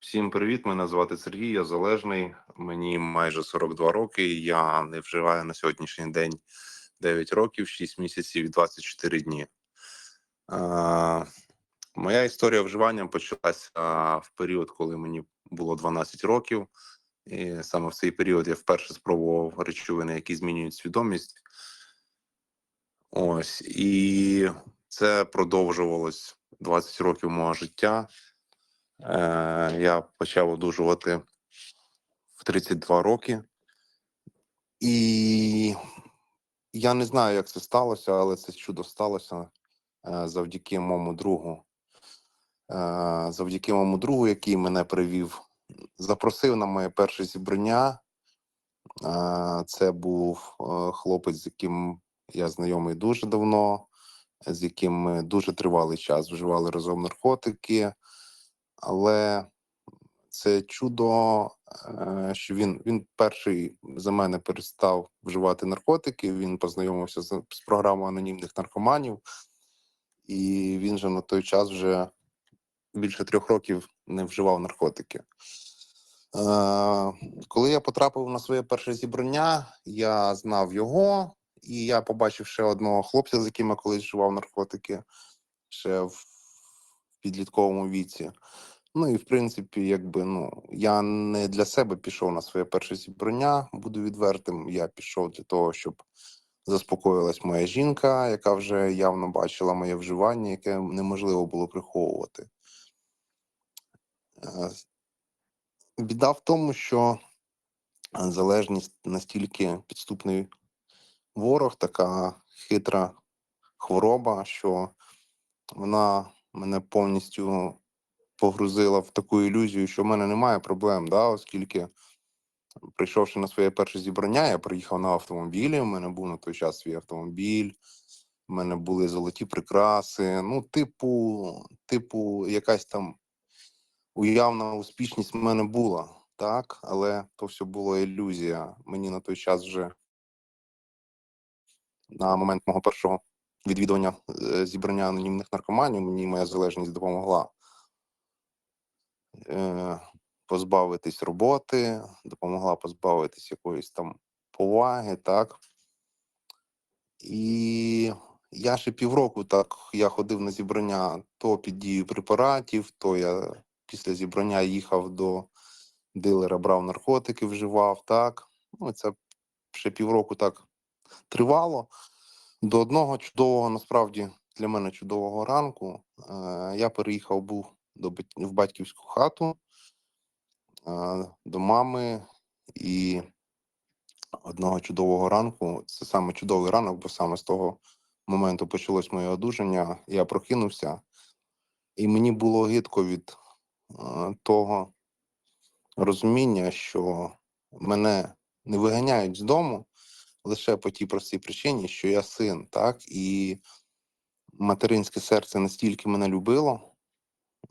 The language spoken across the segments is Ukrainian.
Всім привіт! Мене звати Сергій, я залежний. Мені майже 42 роки. Я не вживаю на сьогоднішній день 9 років, 6 місяців і 24 дні. А, моя історія вживання почалася в період, коли мені було 12 років. І саме в цей період я вперше спробував речовини, які змінюють свідомість. Ось і це продовжувалось 20 років мого життя. Е, я почав одужувати в 32 роки. І я не знаю, як це сталося, але це чудо сталося е, завдяки моєму другу. Е, завдяки моєму другу, який мене привів, запросив на моє перше зібрання. Це був хлопець, з яким я знайомий дуже давно, з яким ми дуже тривалий час вживали разом наркотики. Але це чудо, е, що він, він перший за мене перестав вживати наркотики. Він познайомився з, з програмою анонімних наркоманів, і він же на той час вже більше трьох років не вживав наркотики. Е, коли я потрапив на своє перше зібрання, я знав його, і я побачив ще одного хлопця, з яким я колись вживав наркотики ще в підлітковому віці. Ну і в принципі, якби ну я не для себе пішов на своє перше зібрання, буду відвертим. Я пішов для того, щоб заспокоїлась моя жінка, яка вже явно бачила моє вживання, яке неможливо було приховувати. Е, Біда в тому, що залежність настільки підступний ворог, така хитра хвороба, що вона мене повністю погрузила в таку ілюзію, що в мене немає проблем, да, оскільки, прийшовши на своє перше зібрання, я приїхав на автомобілі. У мене був на той час свій автомобіль, у мене були золоті прикраси. Ну, типу, типу, якась там уявна успішність в мене була, так, але то все було ілюзія. Мені на той час вже на момент мого першого відвідування е, зібрання анонімних наркоманів мені моя залежність допомогла позбавитись роботи, допомогла позбавитись якоїсь там поваги, так. І я ще півроку так я ходив на зібрання то під дією препаратів, то я після зібрання їхав до дилера, брав наркотики, вживав, так. Ну, це ще півроку так тривало. До одного чудового, насправді, для мене чудового ранку е, я переїхав був до в батьківську хату до мами і одного чудового ранку. Це саме чудовий ранок, бо саме з того моменту почалось моє одужання. Я прокинувся, і мені було гидко від того розуміння, що мене не виганяють з дому лише по тій простій причині, що я син, так і материнське серце настільки мене любило,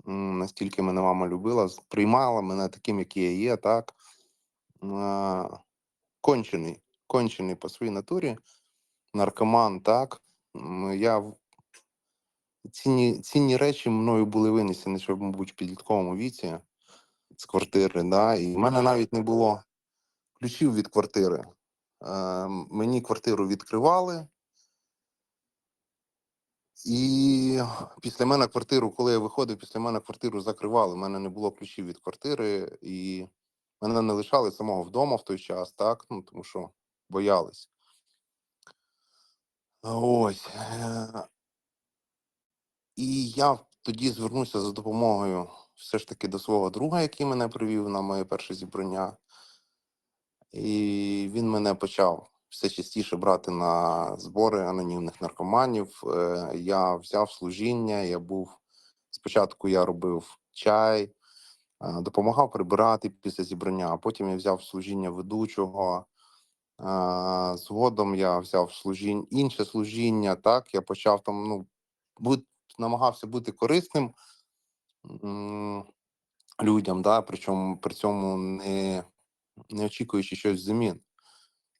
настільки мене мама любила, приймала мене таким, який я є, так. Кончений, кончений по своїй натурі, наркоман, так. Я цінні, цінні речі мною були винесені, ще, мабуть, в підлітковому віці з квартири, да, і в мене навіть не було ключів від квартири. Е, Мені квартиру відкривали, І після мене квартиру, коли я виходив, після мене квартиру закривали. У мене не було ключів від квартири, і мене не лишали самого вдома в той час, так? Ну, тому що боялись. Ось. е, І я тоді звернувся за допомогою все ж таки до свого друга, який мене привів на моє перше зібрання. І він мене почав все частіше брати на збори анонімних наркоманів. Е, Я взяв служіння, я був спочатку я робив чай, е, допомагав прибирати після зібрання, а потім я взяв служіння ведучого. Е, Згодом я взяв служіння, інше служіння. Так, я почав там, ну, бут, намагався бути корисним людям, да, причому при цьому не, не очікуючи щось взамін.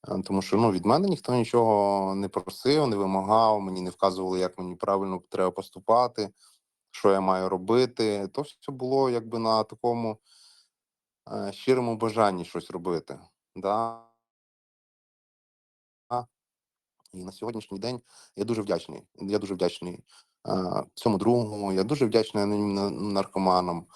Е, Тому що ну, від мене ніхто нічого не просив, не вимагав, мені не вказували, як мені правильно треба поступати. що я маю робити. То все було якби на такому е, щирому бажанні щось робити. Да? І на сьогоднішній день я дуже вдячний. Я дуже вдячний е, цьому другу. Я дуже вдячний анонімним наркоманам,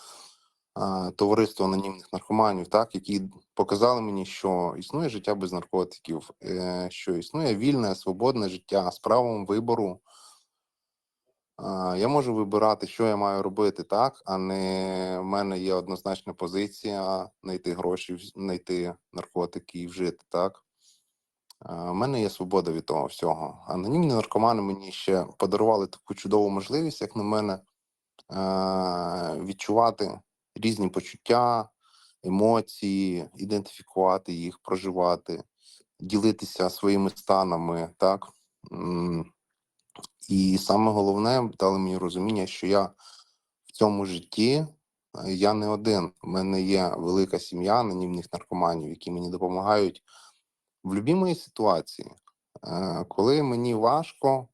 товариству анонімних наркоманів, так, які показали мені, що існує життя без наркотиків, е, що існує вільне, свободне життя з правом вибору. Я можу вибирати, що я маю робити, так, а не в мене є однозначна позиція знайти гроші, знайти наркотики і вжити, так. У мене є свобода від того всього. Анонімні наркомани мені ще подарували таку чудову можливість, як на мене, відчувати різні почуття, емоції, ідентифікувати їх, проживати, ділитися своїми станами, так. І саме головне, дали мені розуміння, що я в цьому житті е, я не один. У мене є велика сім'я анонімних наркоманів, які мені допомагають в будь-якій моїй ситуації. Е, Коли мені важко,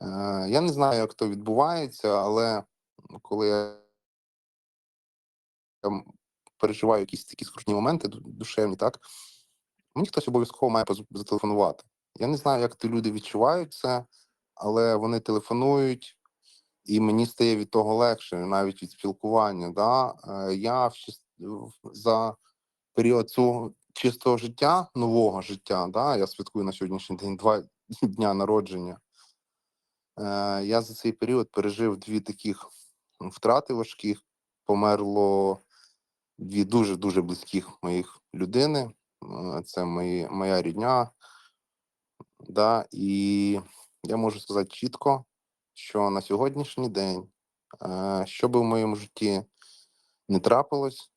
е, я не знаю, як то відбувається, але коли я там переживаю якісь такі скрутні моменти душевні, так мені хтось обов'язково має зателефонувати. Я не знаю, як ті люди відчувають це, але вони телефонують, і мені стає від того легше, навіть від спілкування. Да? Е, Я в за період цього чистого життя, нового життя, да? я святкую на сьогоднішній день два дня народження. Е, Я за цей період пережив дві таких втрати важких. Померло дві дуже дуже близьких моїх людини. Е, Це мої, моя рідня. Да? І я можу сказати чітко, що на сьогоднішній день, е, що би в моєму житті не трапилось,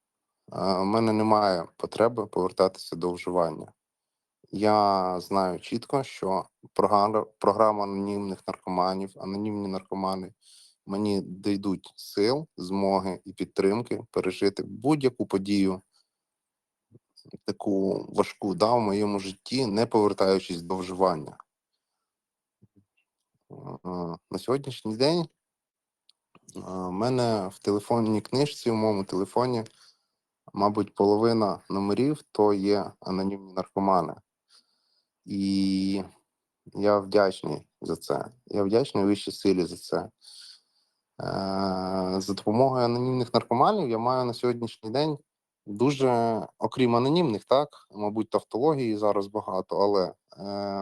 е, в мене немає потреби повертатися до вживання. Я знаю чітко, що програма, програма анонімних наркоманів, анонімні наркомани мені дійдуть сил, змоги і підтримки пережити будь-яку подію, таку важку да, в моєму житті, не повертаючись до вживання. Е, На сьогоднішній день е, в мене в телефонній книжці, в моєму телефоні, мабуть, половина номерів то є анонімні наркомани. І я вдячний за це. Я вдячний вищій силі за це. Е, За допомогою анонімних наркоманів я маю на сьогоднішній день дуже, окрім анонімних, так, мабуть, тавтології зараз багато, але е,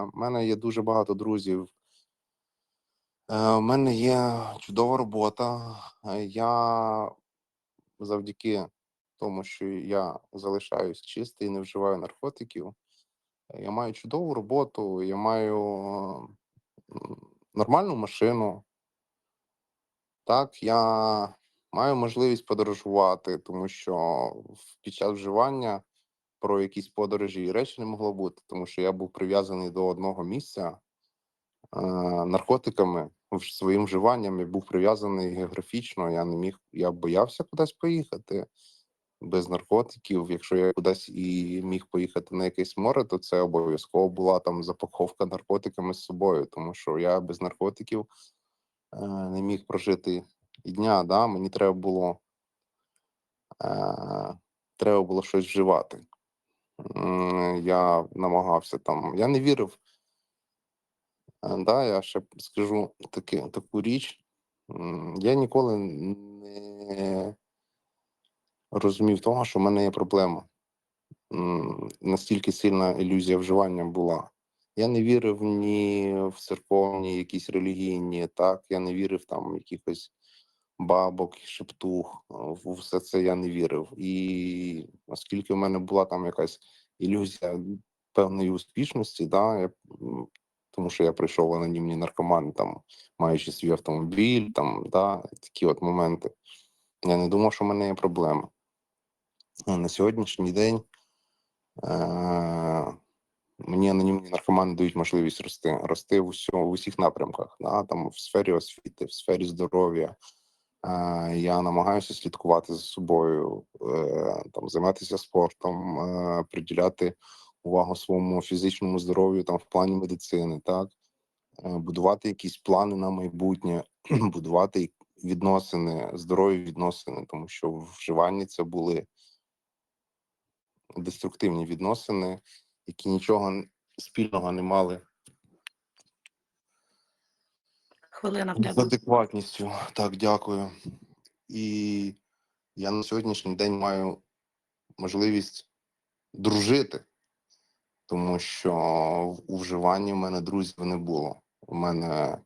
в мене є дуже багато друзів. Е, У мене є чудова робота. Е, Я завдяки тому, що я залишаюсь чистий і не вживаю наркотиків. е, Я маю чудову роботу, я маю нормальну машину. Так, я маю можливість подорожувати, тому що під час вживання про якісь подорожі і речі не могло бути, тому що я був прив'язаний до одного місця е, наркотиками своїм вживанням. Я був прив'язаний географічно. Я не міг, я боявся кудись поїхати без наркотиків. Якщо я кудись і міг поїхати на якесь море, то це обов'язково була там запаковка наркотиками з собою, тому що я без наркотиків не міг прожити і дня. Да? Мені треба було е, треба було щось вживати. Я намагався там. Я не вірив. Е, Да, я ще скажу таки, таку річ. Я ніколи не розумів того, що в мене є проблема. Настільки сильна ілюзія вживання була. Я не вірив ні в церковні, якісь релігійні, так, я не вірив там якихось бабок, шептух, все це я не вірив. І оскільки в мене була там якась ілюзія певної успішності, да, я, тому що я прийшов анонімні наркомани, там, маючи свій автомобіль, там, да, такі от моменти. Я не думав, що в мене є проблеми. На сьогоднішній день е- мені анонімні наркомани дають можливість рости, рости в, усьому, в усіх напрямках, да, там, в сфері освіти, в сфері здоров'я. Е, Я намагаюся слідкувати за собою, е, там, займатися спортом, е, приділяти увагу своєму фізичному здоров'ю там, в плані медицини, так? Е, будувати якісь плани на майбутнє, будувати відносини, здорові відносини, тому що в вживанні це були деструктивні відносини, які нічого спільного не мали Хвилина в з тебе. адекватністю. Так, дякую. І я на сьогоднішній день маю можливість дружити, тому що в- у вживанні в мене друзів не було. У мене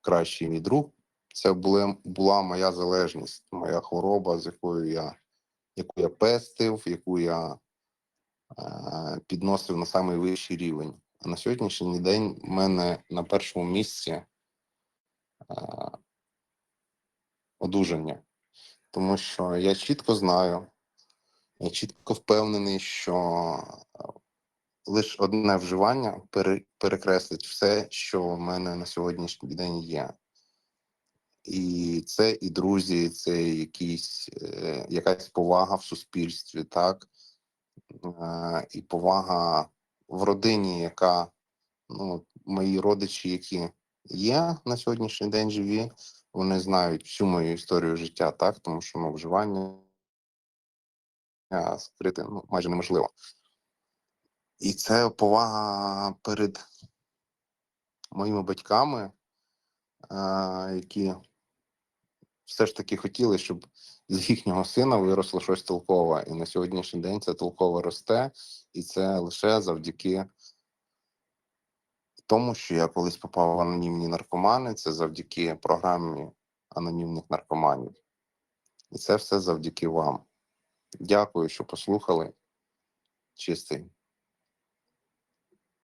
кращий мій друг. Це були, була моя залежність, моя хвороба, з якою я, яку я пестив, яку я підносив на найвищий рівень. А на сьогоднішній день в мене на першому місці одужання, тому що я чітко знаю, я чітко впевнений, що лише одне вживання перекреслить все, що в мене на сьогоднішній день є. І це і друзі, це якісь, е, якась повага в суспільстві, так, і повага в родині, яка ну, мої родичі, які є на сьогоднішній день живі, вони знають всю мою історію життя, так, тому що ну, вживання скрити ну, майже неможливо. І це повага перед моїми батьками, які все ж таки хотіли, щоб з їхнього сина виросло щось толкове. І на сьогоднішній день це толково росте, і це лише завдяки тому, що я колись попав в анонімні наркомани, це завдяки програмі анонімних наркоманів. І це все завдяки вам. Дякую, що послухали. Чистий.